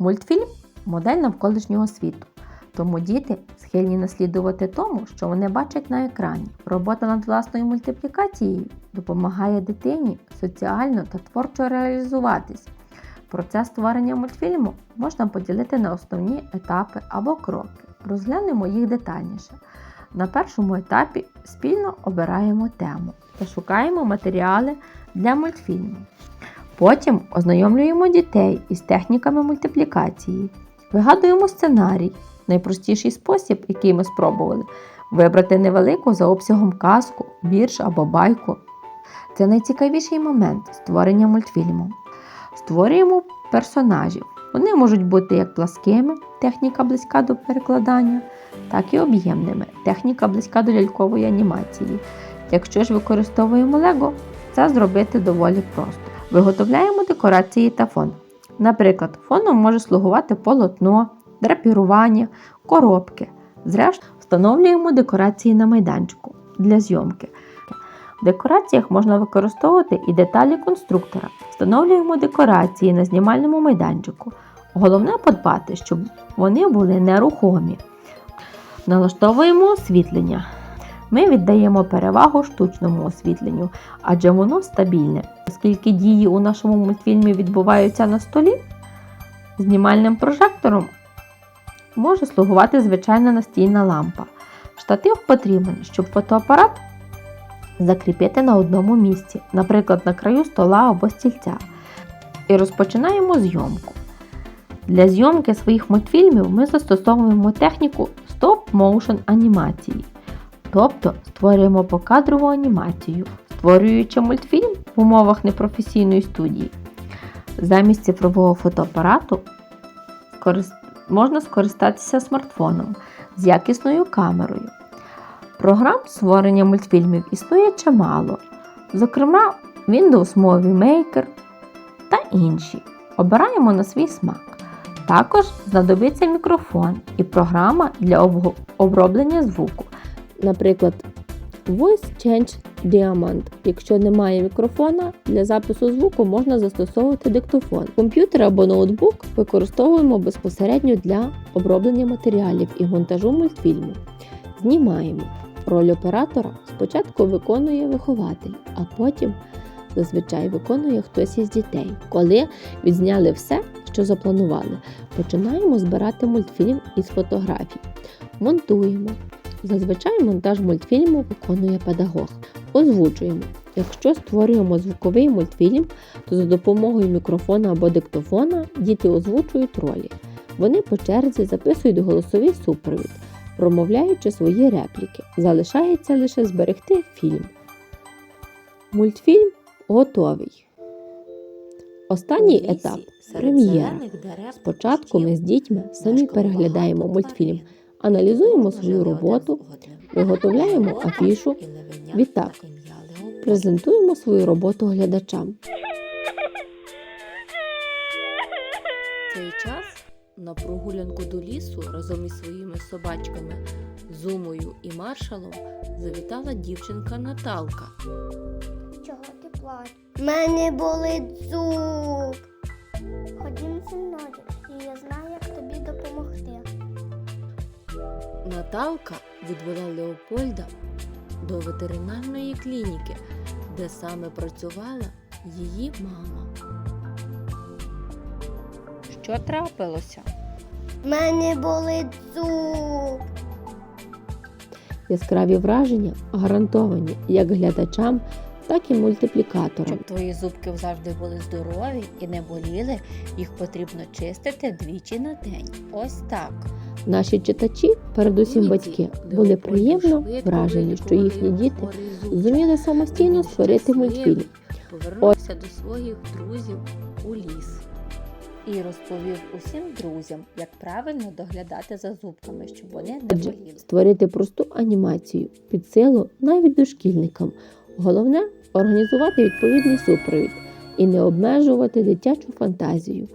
Мультфільм модель навколишнього світу. Тому діти схильні наслідувати тому, що вони бачать на екрані. Робота над власною мультиплікацією допомагає дитині соціально та творчо реалізуватись. Процес створення мультфільму можна поділити на основні етапи або кроки. Розглянемо їх детальніше. На першому етапі спільно обираємо тему та шукаємо матеріали для мультфільму. Потім ознайомлюємо дітей із техніками мультиплікації, вигадуємо сценарій, найпростіший спосіб, який ми спробували, вибрати невелику за обсягом казку, вірш або байку. Це найцікавіший момент створення мультфільму. Створюємо персонажів. Вони можуть бути як пласкими, техніка близька до перекладання, так і об'ємними, техніка близька до лялькової анімації. Якщо ж використовуємо Лего, це зробити доволі просто. Виготовляємо декорації та фон. Наприклад, фоном може слугувати полотно, драпірування, коробки. Зрештою, встановлюємо декорації на майданчику для зйомки. В декораціях можна використовувати і деталі конструктора. Встановлюємо декорації на знімальному майданчику. Головне подбати, щоб вони були нерухомі. Налаштовуємо освітлення. Ми віддаємо перевагу штучному освітленню, адже воно стабільне. Оскільки дії у нашому мультфільмі відбуваються на столі, знімальним прожектором може слугувати звичайна настільна лампа. Штатив потрібен, щоб фотоапарат закріпити на одному місці, наприклад, на краю стола або стільця. І розпочинаємо зйомку. Для зйомки своїх мультфільмів ми застосовуємо техніку стоп-моушен анімації, тобто створюємо покадрову анімацію, створюючи мультфільм в умовах непрофесійної студії. Замість цифрового фотоапарату можна скористатися смартфоном з якісною камерою. Програм створення мультфільмів існує чимало, зокрема Windows Movie Maker та інші. Обираємо на свій смак. Також знадобиться мікрофон і програма для оброблення звуку. Наприклад, Voice Change Diamond. Якщо немає мікрофона, для запису звуку можна застосовувати диктофон. Комп'ютер або ноутбук використовуємо безпосередньо для оброблення матеріалів і монтажу мультфільму. Знімаємо. Роль оператора спочатку виконує вихователь, а потім зазвичай виконує хтось із дітей. Коли відзняли все, що запланували, починаємо збирати мультфільм із фотографій. Монтуємо. Зазвичай монтаж мультфільму виконує педагог. Озвучуємо. Якщо створюємо звуковий мультфільм, то за допомогою мікрофона або диктофона діти озвучують ролі. Вони по черзі записують голосовий супровід, промовляючи свої репліки. Залишається лише зберегти фільм. Мультфільм готовий. Останній етап прем'єра. Спочатку ми з дітьми самі переглядаємо мультфільм, аналізуємо свою роботу, виготовляємо афішу, відтак презентуємо свою роботу глядачам. Цей час на прогулянку до лісу разом із своїми собачками Зумою і маршалом завітала дівчинка Наталка. Чого ти плачеш? Мене болить зуб. Наталка відвела Леопольда до ветеринарної клініки, де саме працювала її мама. Що трапилося? Мене болить зуб. Яскраві враження гарантовані як глядачам, так і мультиплікаторам. Щоб твої зубки завжди були здорові і не боліли, їх потрібно чистити двічі на день. Ось так. Наші читачі, передусім батьки, були приємно вражені, що їхні діти зуміли самостійно створити мультфільм. Повернувся до своїх друзів у ліс. І розповів усім друзям, як правильно доглядати за зубками, щоб вони не Отже, боліли. створити просту анімацію під силу навіть дошкільникам. Головне організувати відповідний супровід і не обмежувати дитячу фантазію.